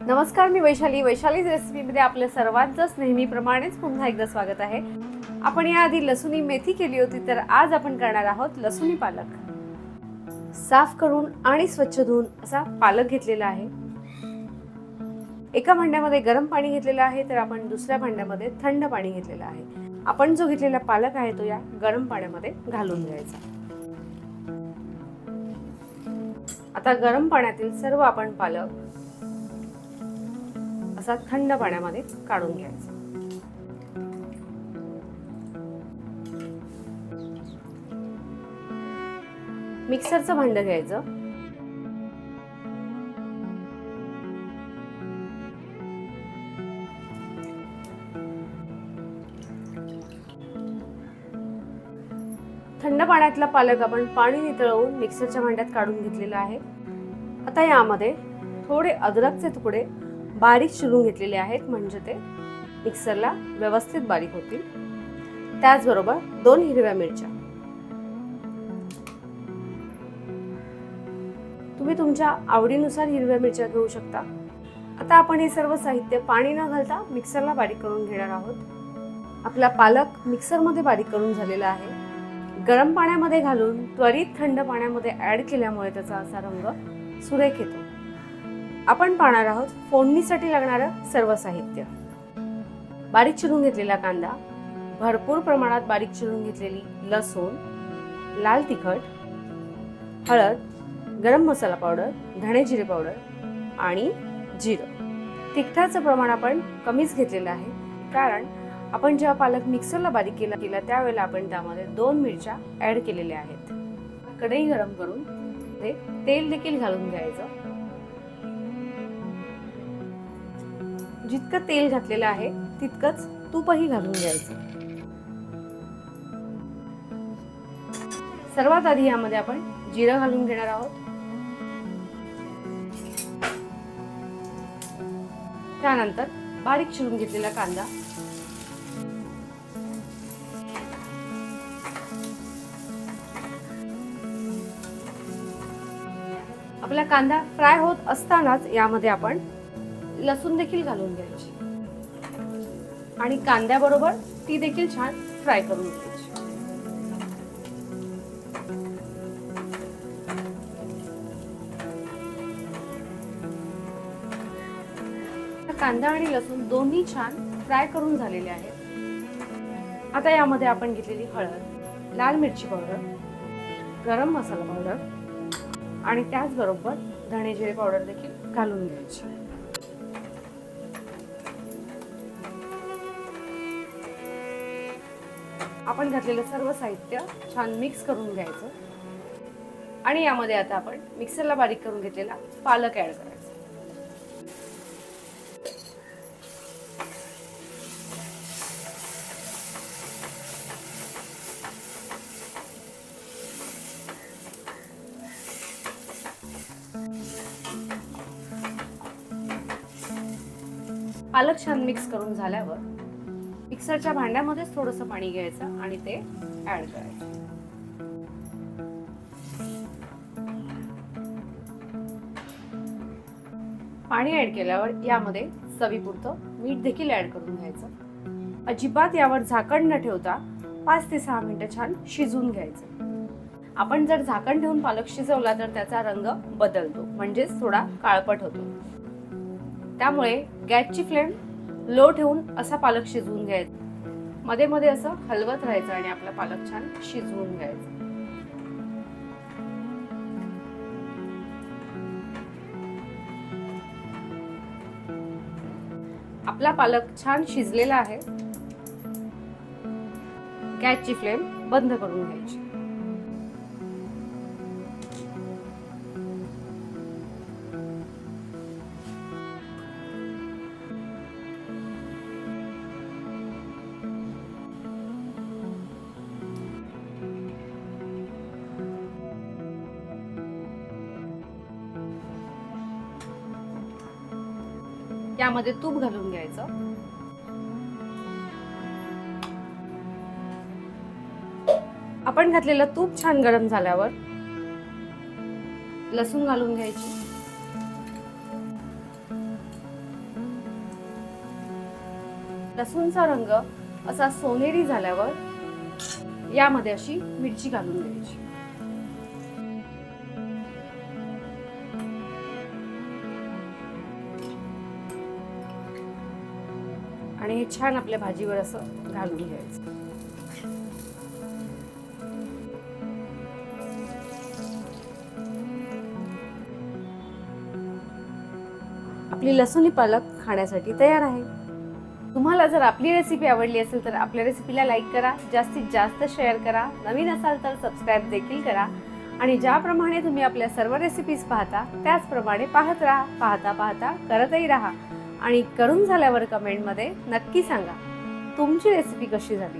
नमस्कार मी वैशाली. वैशालीज रेसिपीमध्ये आपल्या सर्वांचंच नेहमीप्रमाणेच पुन्हा एकदा स्वागत आहे. आपण याआधी लसुणी मेथी केली होती तर आज आपण करणार आहोत लसुणी पालक. साफ करून आणि स्वच्छ धुवून असा पालक घेतलेला आहे. एका भांड्यामध्ये गरम पाणी घेतलेलं आहे तर आपण दुसऱ्या भांड्यामध्ये थंड पाणी घेतलेलं आहे. आपण जो घेतलेला पालक आहे तो या गरम पाण्यामध्ये घालून घ्यायचा. आता गरम पाण्यातील सर्व आपण पालक असा थंड पाण्यामध्ये काढून घ्यायचा. मिक्सरचं भांडं घ्यायचं. थंड पाण्यातला पालक आपण पाणी नितळवून मिक्सरच्या भांड्यात काढून घेतलेला आहे. आता यामध्ये थोडे अद्रकचे तुकडे बारीक चिरून घेतलेले आहेत म्हणजे ते मिक्सरला व्यवस्थित बारीक होतील. त्याचबरोबर दोन हिरव्या मिरच्या. तुम्ही तुमच्या आवडीनुसार हिरव्या मिरच्या घेऊ शकता. आता आपण हे सर्व साहित्य पाणी न घालता मिक्सरला बारीक करून घेणार आहोत. आपला पालक मिक्सरमध्ये बारीक करून झालेला आहे. गरम पाण्यामध्ये घालून त्वरित थंड पाण्यामध्ये ॲड केल्यामुळे त्याचा असा रंग सुरेख येतो. आपण पाहणार आहोत फोडणीसाठी लागणारं सर्व साहित्य. बारीक चिरून घेतलेला कांदा भरपूर प्रमाणात बारीक चिरून घेतलेली लसूण लाल तिखट हळद गरम मसाला पावडर धणे जिरे पावडर आणि जिरं. तिखटाचं प्रमाण आपण कमीच घेतलेलं आहे. कारण आपण जेव्हा पालक मिक्सरला बारीक केला केला त्यावेळेला आपण त्यामध्ये दोन मिरच्या ॲड केलेल्या आहेत. कढई गरम करून ते तेल देखील घालून घ्यायचं. जितकं तेल घातलेलं आहे तितकंच तूपही घालून घ्यायचं. सर्वात आधी यामध्ये आपण जिरं घालून घेणार आहोत. त्यानंतर बारीक चिरून घेतलेला कांदा. आपला कांदा फ्राय होत असतानाच यामध्ये आपण लसूण देखील घालून घ्यायची. आणि कांद्याबरोबर ती देखील छान फ्राय करून घ्यायची. कांदा आणि लसूण दोन्ही छान फ्राय करून झालेले आहेत. आता यामध्ये आपण घेतलेली हळद लाल मिरची पावडर गरम मसाला पावडर आणि त्याचबरोबर धणे जिरे पावडर देखील घालून घ्यायची. आपण घातलेलं सर्व साहित्य छान मिक्स करून घ्यायचं. आणि यामध्ये आता आपण मिक्सरला बारीक करून घेतलेला पालक ॲड करायचा. पालक छान मिक्स करून झाल्यावर मिक्सरच्या भांड्यामध्येच थोडंसं पाणी घ्यायचं आणि ते ऍड करायचं. पाणी ऍड केल्यावर यामध्ये चवीपुरतं मीठ देखील ऍड करून घ्यायचं. अजिबात यावर झाकण न ठेवता पाच ते सहा मिनटं छान शिजवून घ्यायचं. आपण जर झाकण ठेवून पालक शिजवला तर त्याचा रंग बदलतो म्हणजेच थोडा काळपट होतो. त्यामुळे गॅसची फ्लेम लो ठेवून असा पालक शिजवून घ्यायचा. मध्ये मध्ये असं हलवत राहायचं आणि आपला पालक छान शिजवून घ्यायचा. आपला पालक छान शिजलेला आहे. गॅसची फ्लेम बंद करून घ्यायची. यामध्ये तूप घालून घ्यायचं. आपण घातलेलं तूप छान गरम झाल्यावर लसूण घालून घ्यायची. लसूणचा रंग असा सोनेरी झाल्यावर यामध्ये अशी मिरची घालून द्यायची आणि हे छान आपल्या भाजीवर असं घालून घ्यायचं. आपली लसूणी पालक खाण्यासाठी तयार आहे. तुम्हाला जर आपली रेसिपी आवडली असेल तर आपल्या रेसिपीला लाईक करा जास्तीत जास्त शेअर करा नवीन असाल तर सबस्क्राईब देखील करा आणि ज्याप्रमाणे तुम्ही आपल्या सर्व रेसिपीज पाहता त्याचप्रमाणे पाहत राहा पाहता पाहता करतही राहा. आणि करून झाल्यावर कमेंटमध्ये नक्की सांगा. तुमची रेसिपी कशी झाली?